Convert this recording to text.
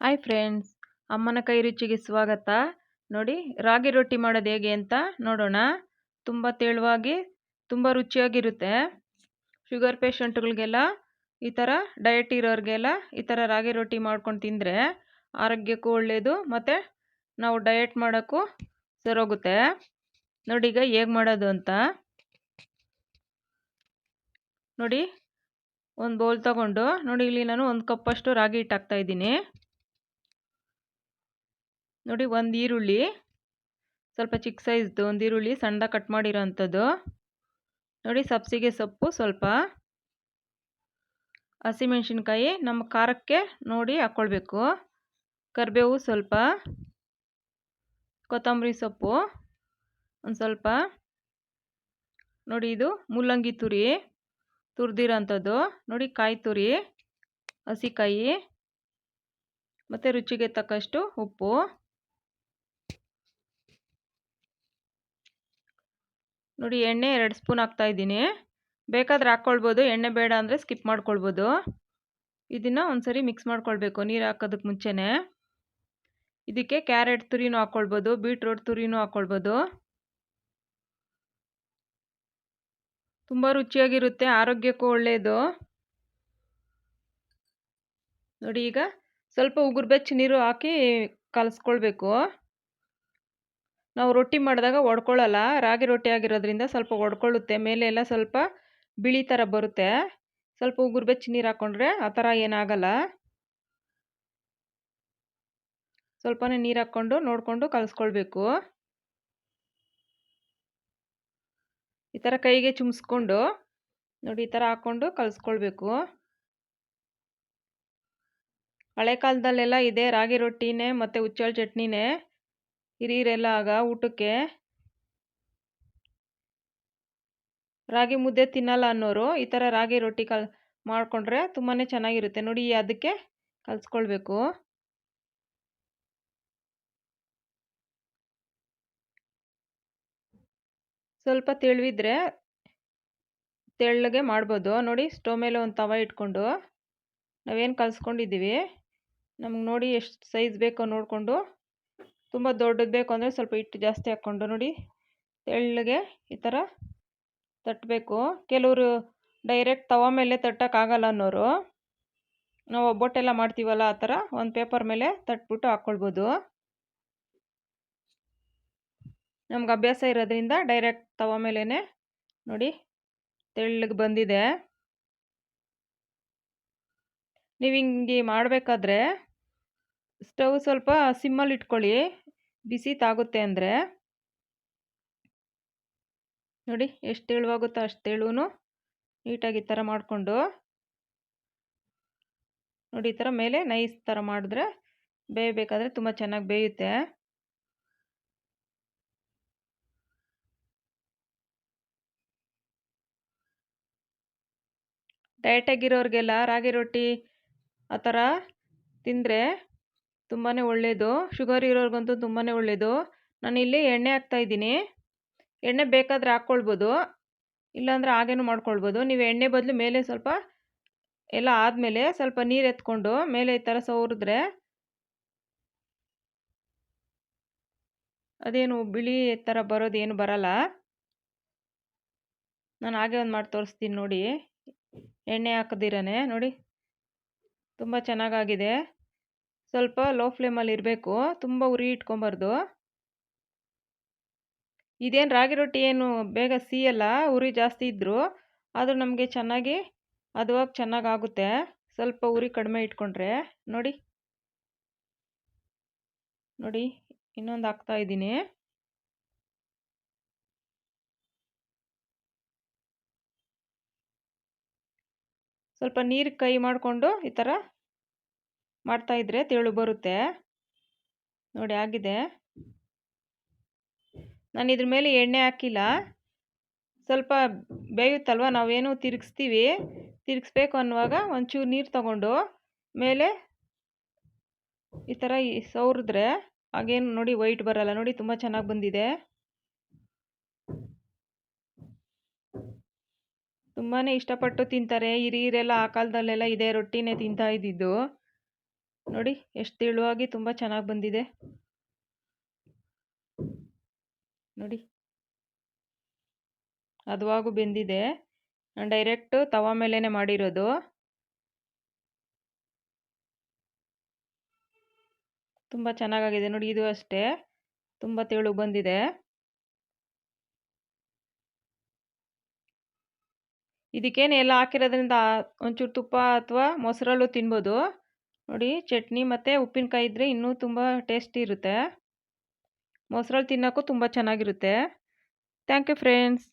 Hi friends ಅಮ್ಮನ ಕೈ ರುಚಿಗೆ ಸ್ವಾಗತ. ನೋಡಿ, ರಾಗಿ ರೊಟ್ಟಿ ಮಾಡೋದು ಹೇಗೆ ಅಂತ ನೋಡೋಣ. ತುಂಬ ತೆಳುವಾಗಿ, ತುಂಬ ರುಚಿಯಾಗಿರುತ್ತೆ. ಶುಗರ್ ಪೇಷಂಟ್ಗಳಿಗೆಲ್ಲ ಈ ಥರ ಡಯಟ್ ಇರೋರಿಗೆಲ್ಲ ಈ ಥರ ರಾಗಿ ರೊಟ್ಟಿ ಮಾಡ್ಕೊಂಡು ತಿಂದರೆ ಆರೋಗ್ಯಕ್ಕೂ ಒಳ್ಳೆಯದು ಮತ್ತು ನಾವು ಡಯಟ್ ಮಾಡೋಕ್ಕೂ ಸರೋಗುತ್ತೆ ನೋಡಿ ಈಗ ಹೇಗೆ ಮಾಡೋದು ಅಂತ. ನೋಡಿ, ಒಂದು ಬೌಲ್ ತಗೊಂಡು, ನೋಡಿ ಇಲ್ಲಿ ನಾನು ಒಂದು ಕಪ್ಪಷ್ಟು ರಾಗಿ ಹಿಟ್ಟು ಹಾಕ್ತಾಯಿದ್ದೀನಿ ನೋಡಿ ಒಂದು ಈರುಳ್ಳಿ, ಸ್ವಲ್ಪ ಚಿಕ್ಕ ಸೈಜ್ದು ಒಂದು ಈರುಳ್ಳಿ ಸಣ್ಣ ಕಟ್ ಮಾಡಿರೋ ಅಂಥದ್ದು ನೋಡಿ ಸಬ್ಸಿಗೆ ಸೊಪ್ಪು ಸ್ವಲ್ಪ ಹಸಿಮೆಣ್ಸಿನ್ಕಾಯಿ ನಮ್ಮ ಖಾರಕ್ಕೆ ನೋಡಿ ಹಾಕ್ಕೊಳ್ಬೇಕು ಕರಿಬೇವು ಸ್ವಲ್ಪ, ಕೊತ್ತಂಬರಿ ಸೊಪ್ಪು, ಒಂದು ಸ್ವಲ್ಪ ನೋಡಿ ಇದು ಮೂಲಂಗಿ ತುರಿ ತುರಿದಿರೋಂಥದ್ದು. ನೋಡಿ ಕಾಯಿ ತುರಿ, ಹಸಿಕಾಯಿ, ಮತ್ತು ರುಚಿಗೆ ತಕ್ಕಷ್ಟು ಉಪ್ಪು. ನೋಡಿ ಎಣ್ಣೆ ಎರಡು ಸ್ಪೂನ್ ಹಾಕ್ತಾಯಿದ್ದೀನಿ ಬೇಕಾದ್ರೆ ಹಾಕ್ಕೊಳ್ಬೋದು ಎಣ್ಣೆ ಬೇಡ ಅಂದರೆ ಸ್ಕಿಪ್ ಮಾಡ್ಕೊಳ್ಬೋದು. ಇದನ್ನು ಒಂದ್ಸರಿ ಮಿಕ್ಸ್ ಮಾಡ್ಕೊಳ್ಬೇಕು, ನೀರು ಹಾಕೋದಕ್ಕೆ ಮುಂಚೆನೇ. ಇದಕ್ಕೆ ಕ್ಯಾರೆಟ್ ತುರಿನೂ ಹಾಕ್ಕೊಳ್ಬೋದು ಬೀಟ್ರೋಟ್ ತುರಿನೂ ಹಾಕ್ಕೊಳ್ಬೋದು ತುಂಬ ರುಚಿಯಾಗಿರುತ್ತೆ, ಆರೋಗ್ಯಕ್ಕೂ ಒಳ್ಳೆಯದು ನೋಡಿ ಈಗ ಸ್ವಲ್ಪ ಉಗುರು ಬೆಚ್ಚ ನೀರು ಹಾಕಿ ಕಲಸ್ಕೊಳ್ಬೇಕು. ನಾವು ರೊಟ್ಟಿ ಮಾಡಿದಾಗ ಒಡ್ಕೊಳ್ಳಲ್ಲ ರಾಗಿ ರೊಟ್ಟಿ ಆಗಿರೋದ್ರಿಂದ ಸ್ವಲ್ಪ ಒಡ್ಕೊಳ್ಳುತ್ತೆ, ಮೇಲೆ ಎಲ್ಲ ಸ್ವಲ್ಪ ಬಿಳಿ ಥರ ಬರುತ್ತೆ. ಸ್ವಲ್ಪ ಉಗುರು ಬೆಚ್ಚ ನೀರು ಹಾಕ್ಕೊಂಡ್ರೆ ಆ ಥರ ಏನಾಗಲ್ಲ. ಸ್ವಲ್ಪನೇ ನೀರು ಹಾಕ್ಕೊಂಡು ನೋಡಿಕೊಂಡು ಕಲಿಸ್ಕೊಳ್ಬೇಕು. ಈ ಥರ ಕೈಗೆ ಚುಮ್ಸ್ಕೊಂಡು ನೋಡಿ ಈ ಥರ ಹಾಕ್ಕೊಂಡು ಕಲಿಸ್ಕೊಳ್ಬೇಕು. ಹಳೆ ಕಾಲದಲ್ಲೆಲ್ಲ ಇದೆ ರಾಗಿ ರೊಟ್ಟಿನೇ ಮತ್ತು ಹುಚ್ಚಳ ಚಟ್ನಿನೇ. ಹಿರಿಯರೆಲ್ಲ ಆಗ ಊಟಕ್ಕೆ ರಾಗಿ ಮುದ್ದೆ ತಿನ್ನಲ್ಲ ಅನ್ನೋರು ಈ ಥರ ರಾಗಿ ರೊಟ್ಟಿ ಕಲ್ ಮಾಡಿಕೊಂಡ್ರೆ ತುಂಬಾ ಚೆನ್ನಾಗಿರುತ್ತೆ. ನೋಡಿ ಅದಕ್ಕೆ ಕಲಿಸ್ಕೊಳ್ಬೇಕು. ಸ್ವಲ್ಪ ತೆಳುವಿದ್ರೆ ತೆಳ್ಳಗೆ ಮಾಡ್ಬೋದು. ನೋಡಿ, ಸ್ಟೋವ್ ಮೇಲೆ ಒಂದು ತವ ಇಟ್ಕೊಂಡು ನಾವೇನು ಕಲಿಸ್ಕೊಂಡಿದ್ದೀವಿ? ನಮ್ಗೆ ನೋಡಿ ಎಷ್ಟು ಸೈಜ್ ಬೇಕೋ ನೋಡಿಕೊಂಡು ತುಂಬ ದೊಡ್ಡದು ಬೇಕು ಅಂದರೆ ಸ್ವಲ್ಪ ಹಿಟ್ಟು ಜಾಸ್ತಿ ಹಾಕ್ಕೊಂಡು ನೋಡಿ. ತೆಳ್ಳಗೆ ಈ ಥರ ತಟ್ಟಬೇಕು ಕೆಲವರು ಡೈರೆಕ್ಟ್ ತವ ಮೇಲೆ ತಟ್ಟೋಕ್ಕಾಗಲ್ಲ ಅನ್ನೋರು. ನಾವು ಒಬ್ಬೊಟ್ಟೆಲ್ಲ ಮಾಡ್ತೀವಲ್ಲ ಆ ಥರ ಒಂದು ಪೇಪರ್ ಮೇಲೆ ತಟ್ಬಿಟ್ಟು ಹಾಕ್ಕೊಳ್ಬೋದು ನಮ್ಗೆ ಅಭ್ಯಾಸ ಇರೋದ್ರಿಂದ ಡೈರೆಕ್ಟ್ ತವ ಮೇಲೇ ನೋಡಿ ತೆಳ್ಳಗೆ ಬಂದಿದೆ. ನೀವು ಹಿಂಗೆ ಮಾಡಬೇಕಾದ್ರೆ ಸ್ಟವ್ ಸ್ವಲ್ಪ ಸಿಮ್ಮಲ್ಲಿ ಇಟ್ಕೊಳ್ಳಿ. ಬಿಸಿ ತಾಗುತ್ತೆ ಅಂದರೆ. ನೋಡಿ ಎಷ್ಟು ತೆಳುವಾಗುತ್ತೋ ಅಷ್ಟು ತೆಳುವೂ ನೀಟಾಗಿ ಈ ಥರ ಮಾಡಿಕೊಂಡು. ನೋಡಿ ಈ ಥರ ಮೇಲೆ ನೈಸ್ ಥರ ಮಾಡಿದ್ರೆ ಬೇಯಬೇಕಾದ್ರೆ ತುಂಬ ಚೆನ್ನಾಗಿ ಬೇಯುತ್ತೆ. ಡಯಟಾಗಿರೋರಿಗೆಲ್ಲ ರಾಗಿ ರೊಟ್ಟಿ ಆ ಥರ ತಿಂದರೆ ತುಂಬಾ ಒಳ್ಳೆಯದು ಶುಗರ್ ಇರೋರಿಗಂತೂ ತುಂಬಾ ಒಳ್ಳೆಯದು ನಾನು ಇಲ್ಲಿ ಎಣ್ಣೆ ಹಾಕ್ತಾಯಿದ್ದೀನಿ ಎಣ್ಣೆ ಬೇಕಾದರೆ ಹಾಕ್ಕೊಳ್ಬೋದು. ಇಲ್ಲಾಂದರೆ ಹಾಗೇನೂ ಮಾಡ್ಕೊಳ್ಬೋದು. ನೀವು ಎಣ್ಣೆ ಬದಲು ಮೇಲೆ ಸ್ವಲ್ಪ ಎಲ್ಲ ಆದಮೇಲೆ ಸ್ವಲ್ಪ ನೀರು ಎತ್ಕೊಂಡು ಮೇಲೆ ಈ ಥರ ಸವರಿದ್ರೆ ಅದೇನು ಬಿಳಿ ಥರ ಬರೋದು ಏನು ಬರಲ್ಲ. ನಾನು ಹಾಗೆ ಒಂದು ಮಾಡಿ ತೋರಿಸ್ತೀನಿ ನೋಡಿ. ಎಣ್ಣೆ ಹಾಕದಿರನೇ ನೋಡಿ. ತುಂಬ ಚೆನ್ನಾಗಾಗಿದೆ. ಸ್ವಲ್ಪ ಲೋ ಫ್ಲೇಮಲ್ಲಿ ಇರಬೇಕು, ತುಂಬ ಉರಿ ಇಟ್ಕೊಬಾರ್ದು. ಇದೇನು ರಾಗಿ ರೊಟ್ಟಿ ಏನು ಬೇಗ ಸೀಯಲ್ಲ, ಉರಿ ಜಾಸ್ತಿ ಇದ್ದರೂ ಆದರೂ ನಮಗೆ ಚೆನ್ನಾಗಿ ಹದವಾಗಿ ಚೆನ್ನಾಗಾಗುತ್ತೆ. ಸ್ವಲ್ಪ ಉರಿ ಕಡಿಮೆ ಇಟ್ಕೊಂಡ್ರೆ, ನೋಡಿ. ನೋಡಿ, ಇನ್ನೊಂದು ಹಾಕ್ತಾ ಇದ್ದೀನಿ. ಸ್ವಲ್ಪ ನೀರು ಕೈ ಮಾಡಿಕೊಂಡು ಈ ಥರ ಮಾಡ್ತಾಯಿದ್ರೆ ತೆಳು ಬರುತ್ತೆ. ನೋಡಿ ಆಗಿದೆ. ನಾನು ಇದ್ರ ಮೇಲೆ ಎಣ್ಣೆ ಹಾಕಿಲ್ಲ. ಸ್ವಲ್ಪ ಬೇಯುತ್ತಲ್ವ? ನಾವೇನು ತಿರುಗಿಸ್ತೀವಿ. ತಿರುಗಿಸ್ಬೇಕು ಅನ್ನುವಾಗ ಒಂಚೂರು ನೀರು ತಗೊಂಡು ಮೇಲೆ ಈ ಥರ ಸೌರಿದ್ರೆ ಹಾಗೇನು ನೋಡಿ ವೈಟ್ ಬರಲ್ಲ. ನೋಡಿ ತುಂಬ ಚೆನ್ನಾಗಿ ಬಂದಿದೆ. ತುಂಬಾ ಇಷ್ಟಪಟ್ಟು ತಿಂತಾರೆ. ಹಿರಿಯರೆಲ್ಲ ಆ ಕಾಲದಲ್ಲೆಲ್ಲ ಇದೇ ರೊಟ್ಟಿನೇ ತಿಂತಾ ಇದ್ದಿದ್ದು. ನೋಡಿ ಎಷ್ಟು ತೆಳುವಾಗಿ ತುಂಬ ಚೆನ್ನಾಗಿ ಬಂದಿದೆ. ನೋಡಿ. ಅದುವಾಗೂ ಬೆಂದಿದೆ. ನಾನು ಡೈರೆಕ್ಟ್ ತವ ಮೇಲೇ ಮಾಡಿರೋದು. ತುಂಬ ಚೆನ್ನಾಗಾಗಿದೆ. ನೋಡಿ ಇದು ಅಷ್ಟೇ. ತುಂಬ ತೆಳು ಬಂದಿದೆ. ಇದಕ್ಕೇನು ಎಲ್ಲ ಹಾಕಿರೋದ್ರಿಂದ ಒಂಚೂರು ತುಪ್ಪ ಅಥವಾ ಮೊಸರಲ್ಲೂ ತಿನ್ಬೋದು. ನೋಡಿ ಚಟ್ನಿ ಮತ್ತು ಉಪ್ಪಿನಕಾಯಿ ಇದ್ದರೆ ಇನ್ನೂ ತುಂಬ ಟೇಸ್ಟಿ ಇರುತ್ತೆ. ಮೊಸರಲ್ಲಿ ತಿನ್ನೋಕ್ಕೂ ತುಂಬ ಚೆನ್ನಾಗಿರುತ್ತೆ. Thank you friends